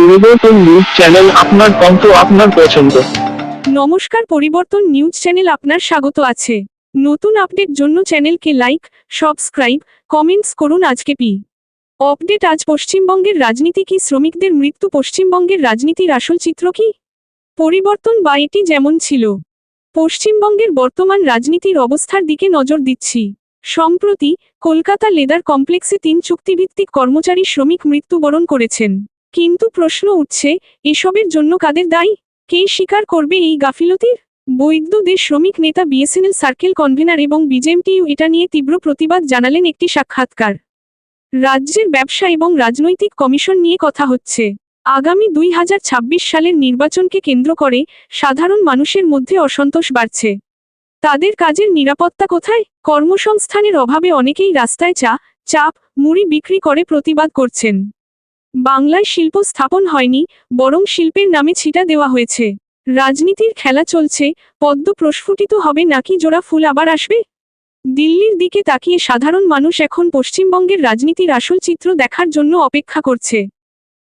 পরিবর্তন news channel আপনার কণ্ঠ, আপনার পছন্দ। নমস্কার, পরিবর্তন নিউজ চ্যানেল আপনার স্বাগত আছে। নতুন আপডেট জন্য চ্যানেলকে লাইক, সাবস্ক্রাইব, কমেন্টস করুন আজকে পি। আপডেট আজ পশ্চিমবঙ্গের রাজনীতি কি, শ্রমিকদের মৃত্যু পশ্চিমবঙ্গের রাজনীতির আসল চিত্র কি? পরিবর্তন বা এটি যেমন ছিল। পশ্চিমবঙ্গের বর্তমান রাজনীতির অবস্থার দিকে নজর দিচ্ছি। সম্প্রতি কলকাতা লেদার কমপ্লেক্সে তিন চুক্তিভিত্তিক কর্মচারী শ্রমিক মৃত্যুবরণ করেছেন। কিন্তু প্রশ্ন উঠছে, এসবের জন্য কাদের দায়ী? কে স্বীকার করবে এই গাফিলতির? বৈদ্যুদের শ্রমিক নেতা বিএসএনএল সার্কেল কনভেনার এবং বিজেএমটিইউ এটা নিয়ে তীব্র প্রতিবাদ জানালেন একটি সাক্ষাৎকার। রাজ্যের ব্যবসা এবং রাজনৈতিক কমিশন নিয়ে কথা হচ্ছে। আগামী দুই হাজার ছাব্বিশ সালের নির্বাচনকে কেন্দ্র করে সাধারণ মানুষের মধ্যে অসন্তোষ বাড়ছে। তাদের কাজের নিরাপত্তা কোথায়? কর্মসংস্থানের অভাবে অনেকেই রাস্তায় চা, চাপ, মুড়ি বিক্রি করে প্রতিবাদ করছেন। বাংলায় শিল্প স্থাপন হয়নি, বরং শিল্পের নামে ছিটা দেওয়া হয়েছে। রাজনীতির খেলা চলছে, পদ্ম প্রস্ফুটিত হবে নাকি জোড়া ফুল আবার আসবে? দিল্লির দিকে তাকিয়ে সাধারণ মানুষ এখন পশ্চিমবঙ্গের রাজনীতির আসল চিত্র দেখার জন্য অপেক্ষা করছে।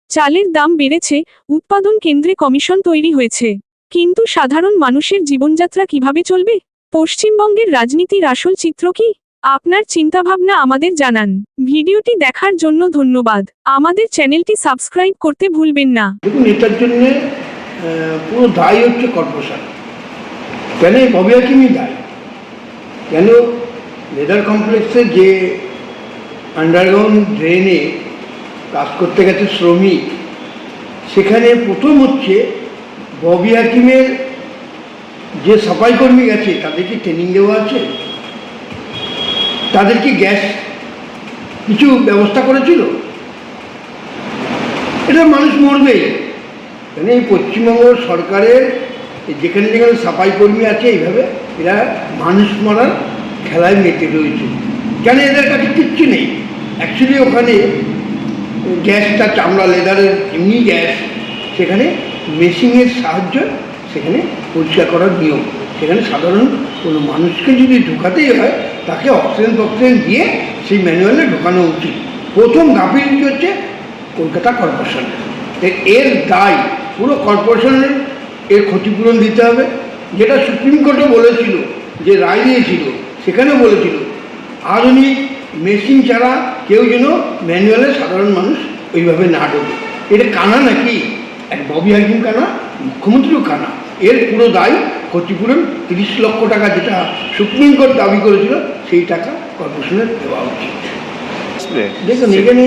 চালের দাম বেড়েছে, উৎপাদন কেন্দ্রে কমিশন তৈরি হয়েছে। কিন্তু সাধারণ মানুষের জীবনযাত্রা কীভাবে চলবে? পশ্চিমবঙ্গের রাজনীতির আসল চিত্র কি? আপনার চিন্তাভাবনা আমাদের জানান। ভিডিওটি দেখার জন্য ধন্যবাদ। আমাদের চ্যানেলটি সাবস্ক্রাইব করতে ভুলবেন না। দেখুন, এটার জন্য পুরো দায়ী হচ্ছে কর্পোরেশন কেন ববি হাকিমই দায়ী? কেন লেদার কমপ্লেক্সে যে আন্ডারগ্রাউন্ড ড্রেনে কাজ করতে গেছে শ্রমিক, সেখানে প্রথম হচ্ছে ববি হাকিমের যে সাফাই কর্মী গেছে তাদেরকে ট্রেনিং দেওয়া আছে? তাদের কি গ্যাস কিছু ব্যবস্থা করেছিল? এটা মানুষ মরবেই। মানে এই পশ্চিমবঙ্গ সরকারের যেখানে যেখানে সাফাই কর্মী আছে এইভাবে এরা মানুষ মারার খেলায় মেতে রয়েছে। কেন এদের কাছে কিচ্ছু নেই? অ্যাকচুয়ালি ওখানে গ্যাসটা চামড়া, লেদারের এমনি গ্যাস। সেখানে মেশিনের সাহায্য সেখানে পরিষ্কার করার নিয়ম। সেখানে সাধারণ কোনো মানুষকে যদি ঢোকাতেই হয় তাকে অক্সিজেন ফক্সিজেন দিয়ে সেই ম্যানুয়ালে ঢোকানো উচিত। প্রথম গাফিলতি হচ্ছে কলকাতা কর্পোরেশনের এর দায় পুরো কর্পোরেশনের, এর ক্ষতিপূরণ দিতে হবে। যেটা সুপ্রিম কোর্টে বলেছিল, যে রায় দিয়েছিল সেখানে বলেছিল, আধুনিক মেশিন ছাড়া কেউ যেন ম্যানুয়ালে সাধারণ মানুষ ওইভাবে না ঢোকে। এটা কানা নাকি? এক ববি হাকিম কানা, মুখ্যমন্ত্রীও কানা। এর পুরো দায় ক্ষতিপূরণ তিরিশ লক্ষ টাকা যেটা সুপ্রিম কোর্ট দাবি করেছিল সেই টাকা কর্পোরেশনের দেওয়া উচিত। দেখুন এখানে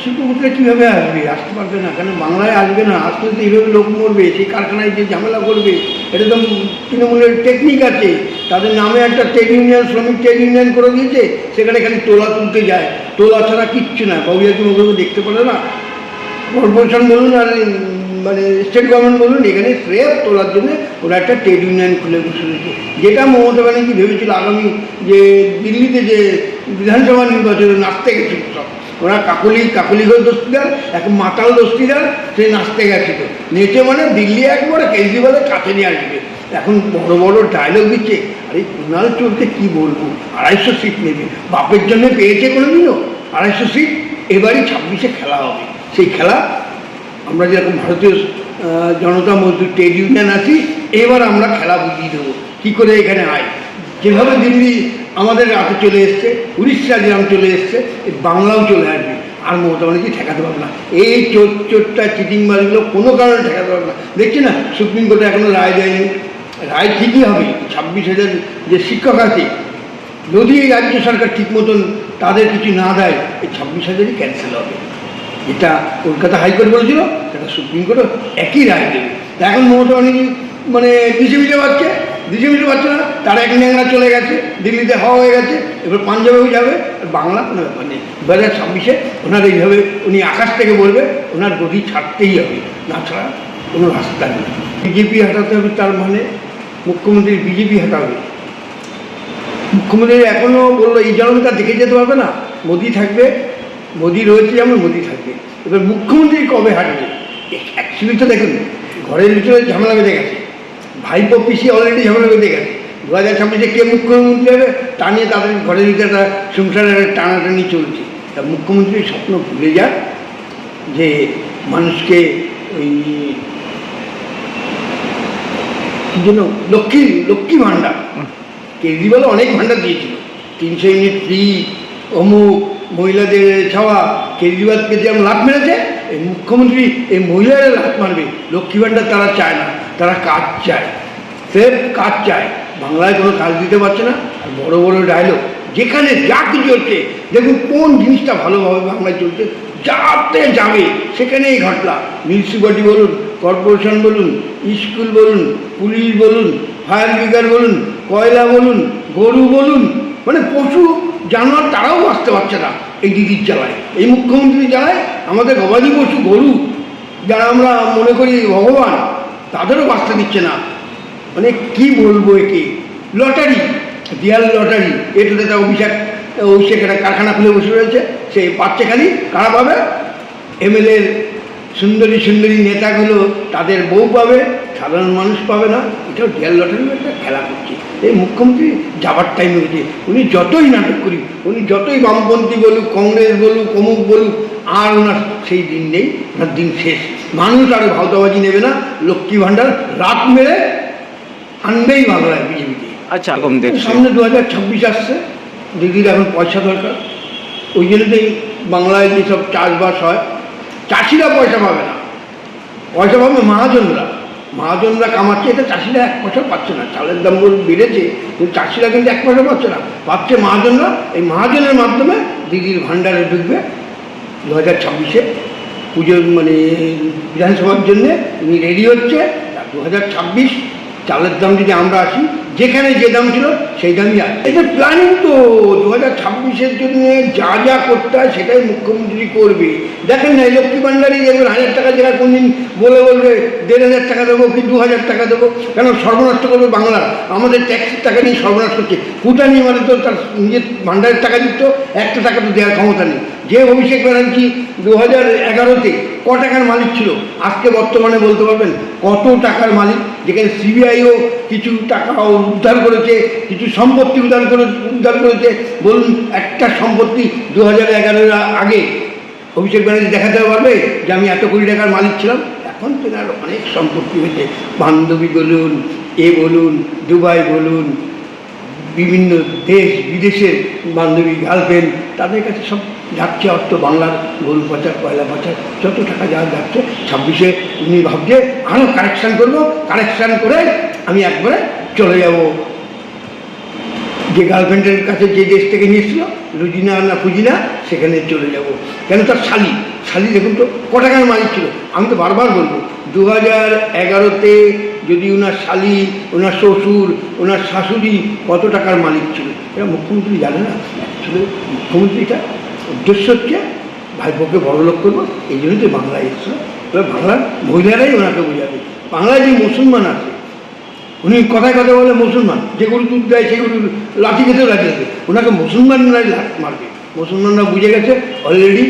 শিল্পপতিরা কীভাবে আসবে? আসতে পারবে না কেন বাংলায় আসবে না? আসলে তো এইভাবে লোক মরবে সেই কারখানায় যে ঝামেলা করবে এটা তো তৃণমূলের টেকনিক আছে। তাদের নামে একটা ট্রেড ইউনিয়ন শ্রমিক ট্রেড ইউনিয়ন করে দিয়েছে সেখানে খালি তোলা তুলতে যায়। তোলা ছাড়া কিচ্ছু না। বাবুয়া ওগুলো দেখতে পারে না। কর্পোরেশন বলুন আর মানে স্টেট গভর্নমেন্ট বলুন, এখানে শ্রেয় তোলার জন্য ওরা একটা ট্রেড ইউনিয়ন খুলে বসে রয়েছে যেটা মমতা ব্যানার্জি ভেবেছিল আগামী যে দিল্লিতে যে বিধানসভা নির্বাচনে নাচতে গেছিল সব। ওরা কাকলি, কাকলিগঞ্জ দস্তিদার এক মাতাল দস্তিদার সে নাচতে গেছিল। নেচে মানে দিল্লি একবারে কেজরিওয়ালের কাছে নিয়ে আসবে। এখন বড় বড় ডায়লগ দিচ্ছে। আরে কুণাল চোরকে কি বলব? আড়াইশো সিট নেবে। বাপের জন্য পেয়েছে কোনোদিনও? আড়াইশো সিট এবারই ছাব্বিশে খেলা হবে। সেই খেলা আমরা যেরকম ভারতীয় জনতা মজদুর ট্রেড ইউনিয়ন আছি, এবার আমরা খেলা বুঝিয়ে দেবো, কী করে এখানে আয়। যেভাবে দিল্লি আমাদের রাতে চলে এসছে, উড়িষ্যা যেরকম চলে এসছে বাংলাও চলে আসবে, আর মমতা ব্যানার্জি ঠেকাতে পারবে না। এই চোর, চোরটা চিটিংবাজিগুলো কোনো কারণে ঠেকাতে পারবে না। দেখছি না, সুপ্রিম কোর্টে এখনও রায় দেয়নি। রায় ঠিকই হবে, ছাব্বিশ হাজার যে শিক্ষক আছে, যদি এই রাজ্য সরকার ঠিক মতন তাদের কিছু না দেয়, এই ছাব্বিশ হাজারই ক্যান্সেল হবে। এটা কলকাতা হাইকোর্ট বলেছিল সেটা সুপ্রিম কোর্টও একই রায় দেবে। এখন মমতা ব্যানার্জি মানে মিশে পাচ্ছে? মিশে পাচ্ছে না? তার এক ন্যাংরা চলে গেছে, দিল্লিতে হওয়া হয়ে গেছে, এবার পাঞ্জাবেও যাবে বাংলা কোনো ব্যাপার নেই। দু হাজার ছাব্বিশে ওনার এইভাবে, উনি আকাশ থেকে বলবে, ওনার গতি ছাড়তেই হবে, না ছাড়া কোনো রাস্তা নেই। বিজেপি হাঁটাতে হবে তার মানে মুখ্যমন্ত্রী বিজেপি হাঁটাবে মুখ্যমন্ত্রী এখনও বলল, এই জনতা দেখে যেতে পারবে না। মোদি থাকবে মোদি রয়েছে যেমন মোদি থাকবে। এবার মুখ্যমন্ত্রী কবে হাঁটবে? অ্যাকচুয়ালি তো দেখুন ঘরের ভিতরে ঝামেলা বেঁধে গেছে। ভাইপো পিসি অলরেডি ঝামেলা বেঁধে গেছে। দু হাজার ছাব্বিশে কে মুখ্যমন্ত্রী হবে তা নিয়ে তাদের ঘরের ভিতরে একটা সংসারের টানাটানি চলছে। তা মুখ্যমন্ত্রী স্বপ্ন ভুলে যাক যে মানুষকে ওই কি যেন লক্ষ্মী লক্ষ্মী ভাণ্ডার। কেজরিওয়াল অনেক ভাণ্ডার দিয়েছিল। তিনশো ইউনিট ফ্রি অমুক মহিলাদের ছাওয়া কেজরিওয়ালকে যেমন লাভ মেরেছে, এই মুখ্যমন্ত্রী এই মহিলারা লাভ মারবে। লক্ষ্মী ভাণ্ডার তারা চায় না, তারা কাজ চায়। সেফ কাজ চায়। বাংলায় কোনো কাজ দিতে পারছে না। আর বড় বড় ডায়লগ যেখানে যা কিছু হচ্ছে, দেখুন কোন জিনিসটা ভালোভাবে বাংলায় চলছে, যাতে যাবে, সেখানেই ঘটনা। মিউনিসিপ্যালিটি বলুন, কর্পোরেশন বলুন, স্কুল বলুন, পুলিশ বলুন, ফায়ার ব্রিগেড বলুন, কয়লা বলুন, গরু বলুন মানে পশু, জানোয়ার তারাও বাঁচতে পারছে না। এই দিদির জ্বালায়। এই মুখ্যমন্ত্রী জ্বালায় আমাদের গবাদি পশু গরু, যারা আমরা মনে করি ভগবান, তাদেরও বাঁচতে দিচ্ছে না। মানে কি বলব একে? লটারি, দিয়াল লটারি, এটাতে একটা অভিষেক অভিষেক, একটা কারখানা খুলে বসে রয়েছে। সে পাচ্ছে খালি, কারা পাবে? এমএলএর সুন্দরী সুন্দরী নেতাগুলো তাদের বউ পাবে, সাধারণ মানুষ পাবে না। এটাও ডিয়াল লটারি একটা খেলা করছে। এই মুখ্যমন্ত্রী যাবার টাইম হয়েছে উনি যতই নাটক করি উনি যতই বামপন্থী বলুক কংগ্রেস বলুক অমুক বলুক আর ওনার সেই দিন নেই ওনার দিন শেষ। মানুষ আর ভাওতাবাজি নেবে না লক্ষ্মী ভাণ্ডার রাত মেরে আনবেই বাংলায় বিজেপিকে। আচ্ছা সামনে দু হাজার ছাব্বিশ আসছে দিদির এখন পয়সা দরকার। ওই জন্যতেই বাংলায় যেসব চাষবাস হয় চাষিরা পয়সা পাবে না। পয়সা পাবে মহাজনরা। মহাজনরা কামাচ্ছে এটা চাষিরা এক পয়সা পাচ্ছে না। চালের দাম বেড়েছে, কিন্তু চাষিরা কিন্তু এক পয়সা পাচ্ছে না। পাচ্ছে মহাজনরা এই মহাজনের মাধ্যমে দিদির ভাণ্ডারে ঢুকবে। দু হাজার ছাব্বিশে পুজোর মানে বিধানসভার জন্যে, উনি রেডি হচ্ছে। দু হাজার ছাব্বিশ চালের দাম যদি আমরা আসি, যেখানে যে দাম ছিল সেই দামই আছে। এটা প্ল্যানিং তো দু হাজার ছাব্বিশের জন্য যা যা করতে হয় সেটাই মুখ্যমন্ত্রী করবে। দেখেন না লক্ষ্মী ভাণ্ডারই দেখবেন হাজার টাকা জায়গায় কোনদিন বলে বলবে, দেড় হাজার টাকা দেবো কি দু হাজার টাকা দেবো, কেন সর্বনষ্ট করবে বাংলার আমাদের ট্যাক্সের টাকা নিয়ে সর্বনাশ করছে। ফুটানি মানে তো তার নিজের ভাণ্ডারের টাকা দিত, একটা টাকা তো দেওয়ার ক্ষমতা নেই। যে অভিষেক ব্যানার্জি দু হাজার এগারোতে ক টাকার মালিক ছিল, আজকে বর্তমানে বলতে পারবেন কত টাকার মালিক? যেখানে সিবিআইও কিছু টাকা উদ্ধার করেছে, কিছু সম্পত্তি উদ্ধার করে, উদ্ধার করেছে। বলুন, একটা সম্পত্তি দু হাজার আগে অভিষেক ব্যানার্জি দেখাতে পারবে যে আমি এত কোটি টাকার মালিক ছিলাম? এখন তেনার অনেক সম্পত্তি হয়েছে। বান্ধবী বলুন, এ বলুন, দুবাই বলুন, বিভিন্ন দেশ, বিদেশের বান্ধবী, গার্লফ্রেন্ড, তাদের কাছে সব যাচ্ছে অর্থ, বাংলার গরু পাচার, কয়লা পাচার, যত টাকা যা যাচ্ছে। ছাব্বিশে উনি ভাবছে আরও কারেকশান করব কারেকশান করে আমি একবারে চলে যাব। যে গার্লফ্রেন্ডের কাছে যে দেশ থেকে নিয়েছিল রুজিনা না ফুজিনা, সেখানে চলে যাব। কেন তার শালি? শালি দেখুন তো, ক টাকার মালিক ছিল? আমি তো বারবার বলব দু হাজার এগারোতে যদি ওনার শালি ওনার শ্বশুর ওনার শাশুড়ি কত টাকার মালিক ছিল? এটা মুখ্যমন্ত্রী জানে না। অ্যাকচুয়ালি মুখ্যমন্ত্রীটা উদ্দেশ্য হচ্ছে, ভাইপোকে বড় লোক করব, এই জন্যই তো বাংলায় এসছে এবার বাংলার মহিলারাই ওনাকে বোঝাবে। বাংলায় যে মুসলমান আছে, উনি কথায় কথা বলে মুসলমান, যে গরু দুধ দেয় সেই গরু লাঠি খেতেও লাঠি দেবে ওনাকে মুসলমানরাই লাঠ মারবে। মুসলমানরা বুঝে গেছে অলরেডি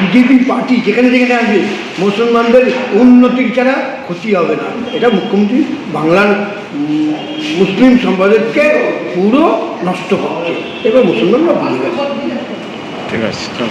বিজেপি পার্টি যেখানে যেখানে আসবে, মুসলমানদের উন্নতির ছাড়া ক্ষতি হবে না। এটা মুখ্যমন্ত্রী বাংলার মুসলিম সম্প্রদায়কে পুরো নষ্ট করছে। এবার মুসলমানরা বুঝে গেছে। ঠিক আছে